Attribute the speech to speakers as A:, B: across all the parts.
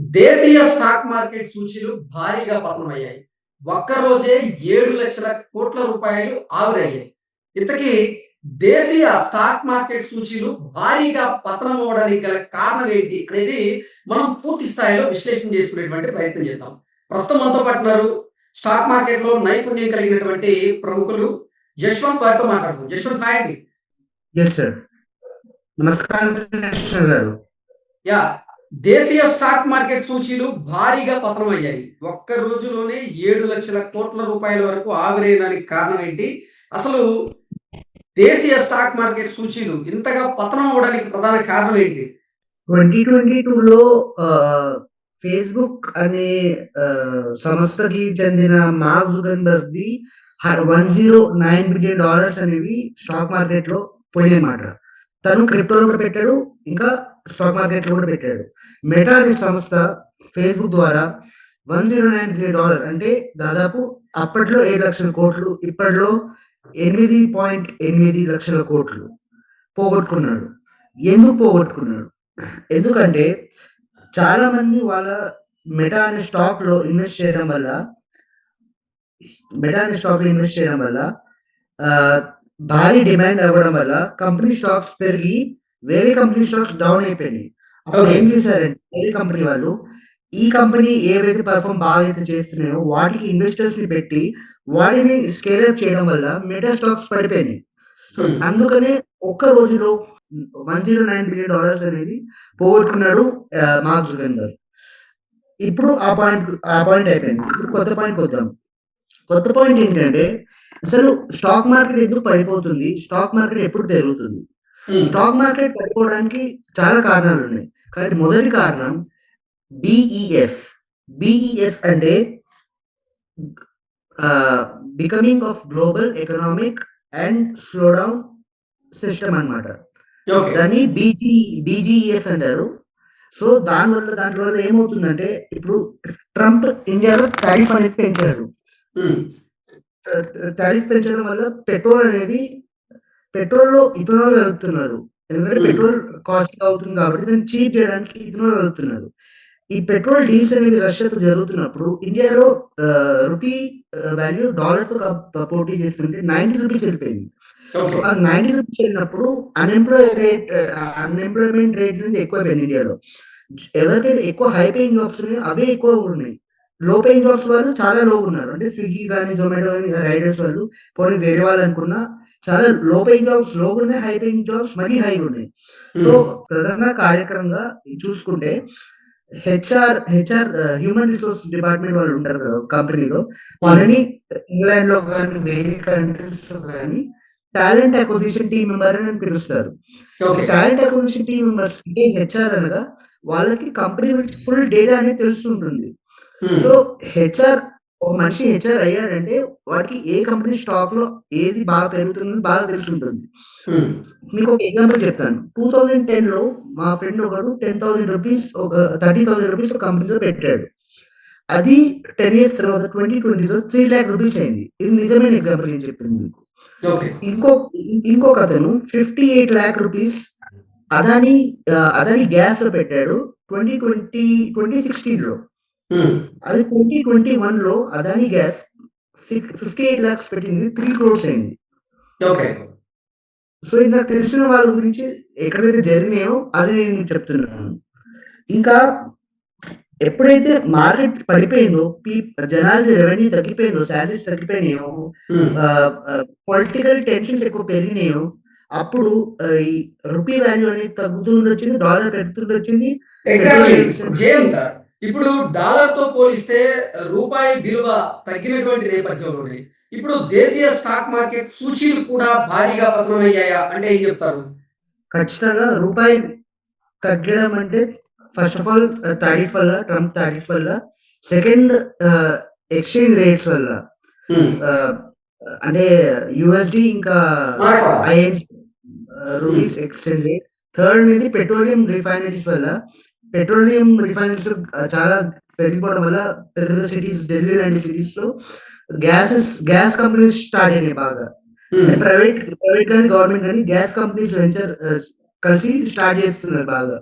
A: దేశీయ stock market సూచీలు భారీగా పతనమయ్యాయి. ఒక్కరోజే ఏడు లక్షల కోట్ల రూపాయలు ఆవిరయ్యాయి. ఇంతకీ దేశీయ స్టాక్ మార్కెట్ సూచీలు భారీగా పతనం అవడానికి గల కారణం ఏంటి అనేది మనం పూర్తి స్థాయిలో విశ్లేషణ చేసుకునేటువంటి ప్రయత్నం చేద్దాం. ప్రస్తుతం మనతో పాటు ఉన్నారు స్టాక్ మార్కెట్లో నైపుణ్యం కలిగినటువంటి ప్రముఖులు యశ్వంత్ వారితో మాట్లాడుతున్నాం యశ్వంత్ హాయ్ అండి.
B: నమస్కారం
A: యా. దేశీయ స్టాక్ మార్కెట్ సూచీలు భారీగా పతనమయ్యాయి. ఒక్క రోజులోనే ఏడు లక్షల కోట్ల రూపాయల వరకు ఆవిరేయడానికి కారణం ఏంటి అసలు దేశీయ స్టాక్ మార్కెట్ సూచీలు ఇంతగా పతనం అవడానికి ప్రధాన కారణం ఏంటి
B: ట్వంటీ ట్వంటీ టూలో ఫేస్బుక్ అనే సంస్థకి చెందిన Mark Zuckerberg the one zero nine billion dollars అనేవి స్టాక్ మార్కెట్లో పోయినమాట తను క్రిప్టోలో కూడా పెట్టాడు ఇంకా స్టాక్ మార్కెట్లో కూడా పెట్టాడు. మెటా అనే సంస్థ ఫేస్బుక్ ద్వారా one zero nine three dollar అంటే దాదాపు అప్పట్లో ఏడు లక్షల కోట్లు ఇప్పట్లో ఎనిమిది పాయింట్ ఎనిమిది లక్షల కోట్లు పోగొట్టుకున్నాడు. ఎందుకు పోగొట్టుకున్నాడు? ఎందుకంటే చాలా మంది వాళ్ళ మెటా అనే స్టాక్లో ఇన్వెస్ట్ చేయడం వల్ల మెటా అనే స్టాక్లో ఇన్వెస్ట్ చేయడం వల్ల ఆ, భారీ డిమాండ్ అవ్వడం వల్ల కంపెనీ స్టాక్స్ పెరిగి వేరే కంపెనీ స్టాక్స్ డౌన్ అయిపోయినాయి. అప్పుడు. ఏం చేశారంటే వేరే కంపెనీ వాళ్ళు ఈ కంపెనీ ఏవైతే పర్ఫామ్ బాగా అయితే చేస్తున్నాయో వాటికి ఇన్వెస్టర్స్ని పెట్టి వాటిని స్కేల్ అప్ చేయడం వల్ల మెటా స్టాక్స్ పడిపోయినాయి. So
A: Hmm.
B: అందుకనే ఒక్క రోజులో one zero nine billion dollars అనేది పోగొట్టుకున్నాడు మార్క్ జుగన్బర్గ్ ఇప్పుడు ఆ పాయింట్ ఆ పాయింట్ అయిపోయింది. ఇప్పుడు కొత్త పాయింట్ వద్దాం కొత్త పాయింట్ ఏంటంటే అసలు స్టాక్ మార్కెట్ ఎందుకు పడిపోతుంది? స్టాక్ మార్కెట్ ఎప్పుడు పెరుగుతుంది? స్టాక్ మార్కెట్ పడిపోవడానికి చాలా కారణాలు ఉన్నాయి. కానీ మొదటి కారణం బిఈఎస్ బిఈఎస్ అంటే becoming of global economic and slowdown system అన్నమాట.
A: ఓకే.
B: దాన్ని బీజీ బీజీఎస్ అంటారు. సో దానివల్ల దాంట్లో ఏమవుతుందంటే ఇప్పుడు ట్రంప్ ఇండియాలో టారిఫ్ అనేది పెంచారు. టారిఫ్ పెంచడం వల్ల పెట్రోల్ అనేది పెట్రోల్లో ఇథనాల్ వెళ్తున్నారు ఎందుకంటే. పెట్రోల్ కాస్ట్ అవుతుంది కాబట్టి దాన్ని చీప్ చేయడానికి ఇథనాల్ వెళ్తున్నారు ఈ పెట్రోల్ డీల్స్ అనేవి రష్యాతో జరుగుతున్నప్పుడు ఇండియాలో రూపీ వాల్యూ డాలర్తో పోటీ చేస్తుంటే నైన్టీ రూపీస్ వెళ్ళిపోయింది. నైన్టీ రూపీస్ వెళ్ళినప్పుడు అన్ఎంప్లాయ్ రేట్ అన్ఎంప్లాయ్మెంట్ రేట్ అనేది ఎక్కువైపోయింది ఇండియాలో. ఎవరికైతే ఎక్కువ హై పేయింగ్ జాబ్స్ ఉన్నాయో అవే ఎక్కువ ఉన్నాయి. లో పేయింగ్ జాబ్స్ వాళ్ళు చాలా లో ఉన్నారు. అంటే స్విగ్గీ కానీ జొమాటో కానీ రైడర్స్ వాళ్ళు పోనీ వేరే వాళ్ళు అనుకున్నా చాలా లో పేయింగ్ జాబ్స్లో ఉన్నాయి హై పేయింగ్ జాబ్స్ మరీ హై ఉన్నాయి. సో
A: ఉమ్,
B: ప్రధాన కార్యక్రమంగా చూసుకుంటే HR HR human resource department వాళ్ళు ఉంటారు కదా కంపెనీలో. వాళ్ళని ఇంగ్లాండ్లో కానీ వేరే కంట్రీస్లో కానీ టాలెంట్ అక్విజిషన్ టీమ్ మెంబర్ అని పిలుస్తారు. టాలెంట్ అక్విజిషన్ టీమ్ మెంబర్స్ అంటే హెచ్ఆర్ అనగా వాళ్ళకి కంపెనీ గురించి ఫుల్ డేటా అనేది తెలుస్తుంటుంది. సో హెచ్ఆర్ ఒక మనిషి హెచ్ఆర్ అయ్యాడంటే వాడికి ఏ కంపెనీ స్టాక్లో ఏది బాగా పెరుగుతుందో బాగా తెలుసుంటుంది.
A: ఉమ్,
B: మీకు ఒక ఎగ్జాంపుల్ చెప్తాను. టూ థౌజండ్ టెన్లో మా ఫ్రెండ్ ఒకడు టెన్ థౌసండ్ రూపీస్ ఒక థర్టీ థౌసండ్ రూపీస్ ఒక కంపెనీలో పెట్టాడు. అది టెన్ ఇయర్స్ తర్వాత ట్వంటీ ట్వంటీలో త్రీ ల్యాక్ రూపీస్ అయింది. ఇది నిజమైన ఎగ్జాంపుల్ నేను చెప్పింది మీకు. ఇంకో ఇంకొక అతను fifty eight lakh rupees Adani Adani గ్యాస్లో పెట్టాడు. ట్వంటీ ట్వంటీ ట్వంటీ
A: సిక్స్టీన్లో.
B: అది ట్వంటీ ట్వంటీ వన్లో Adani gas fifty eight lakhs పెట్టింది త్రీ క్రోర్స్ అయింది.
A: ఓకే
B: సో ఇందాక తెలిసిన వాళ్ళ గురించి ఎక్కడైతే జరిగినాయో అది నేను చెప్తున్నాను. ఇంకా ఎప్పుడైతే మార్కెట్ పడిపోయిందో పీ జనాలది రెవెన్యూ తగ్గిపోయిందో శాలరీస్ తగ్గిపోయినాయో పొలిటికల్ టెన్షన్స్ ఎక్కువ పెరిగినాయో అప్పుడు ఈ రూపీ వాల్యూ అనేది తగ్గుతుండి వచ్చింది డాలర్ పెరుగుతుండి వచ్చింది
A: ఎగ్జాక్ట్లీ జయంత్ ఇప్పుడు డాలర్తో పోలిస్తే రూపాయి విలువ తగ్గినటువంటి నేపథ్యంలోనే ఇప్పుడు దేశీయ స్టాక్ మార్కెట్ సూచీలు కూడా భారీగా పతనమయ్యాయా అంటే ఏం చెప్తారు?
B: ఖచ్చితంగా రూపాయి తగ్గడం అంటే ఫస్ట్ ఆఫ్ ఆల్ టారిఫ్ వల్ల ట్రంప్ టారిఫ్ వల్ల సెకండ్ ఎక్స్చేంజ్ రేట్స్ వల్ల.
A: ఉమ్,
B: ఆ, అంటే యుఎస్డి ఇంకా. IN rupees exchange rate third అనేది పెట్రోలియం రిఫైనరీస్ వల్ల పెట్రోలియం రిఫైనరీస్ చాలా పెరిగిపోవడం వల్ల పెద్ద పెద్ద సిటీస్ ఢిల్లీ లాంటి సిటీస్లో గ్యాసెస్ గ్యాస్ కంపెనీస్ స్టార్ట్ అయినాయి బాగా. ప్రైవేట్ ప్రైవేట్ కానీ గవర్నమెంట్ కానీ గ్యాస్ కంపెనీస్ వెంచర్ కలిసి స్టార్ట్ చేస్తున్నారు బాగా.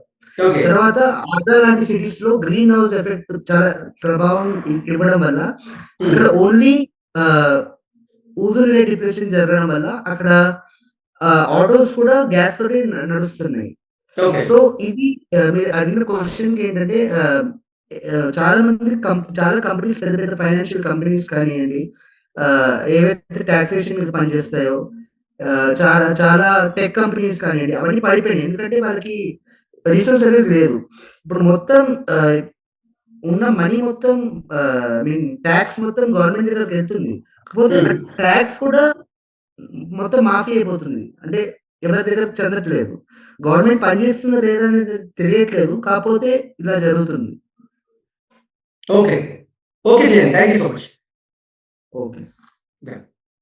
B: తర్వాత ఆగ్రా లాంటి సిటీస్లో గ్రీన్ హౌస్ ఎఫెక్ట్ చాలా ప్రభావం ఇవ్వడం వల్ల అక్కడ ఓన్లీ ఊజుల్ డిప్రెషన్ జరగడం వల్ల అక్కడ ఆటోస్ కూడా గ్యాస్ తోటి నడుస్తున్నాయి. సో ఇది ఆ, మీరు అడిగిన క్వశ్చన్ ఏంటంటే ఆ, ఆ, చాలా మంది చాలా కంపెనీస్ పెద్ద పెద్ద ఫైనాన్షియల్ కంపెనీస్ కానివ్వండి ఏవైతే టాక్సేషన్ మీద పనిచేస్తాయో చాలా చాలా టెక్ కంపెనీస్ కానివ్వండి అవన్నీ పడిపోయినాయి. ఎందుకంటే వాళ్ళకి రిసోర్స్ అనేది లేదు. ఇప్పుడు మొత్తం ఉన్న మనీ మొత్తం మీన్ ట్యాక్స్ మొత్తం గవర్నమెంట్ దగ్గరకు వెళ్తుంది. కాకపోతే
A: Hmm.
B: ట్యాక్స్ కూడా మొత్తం మాఫీ అయిపోతుంది. అంటే ఎవరి దగ్గర చెందట్లేదు. గవర్నమెంట్ పనిచేస్తుందా లేదా అనేది తెలియట్లేదు. కాకపోతే ఇలా జరుగుతుంది.
A: Okay okay thank you so much
B: okay.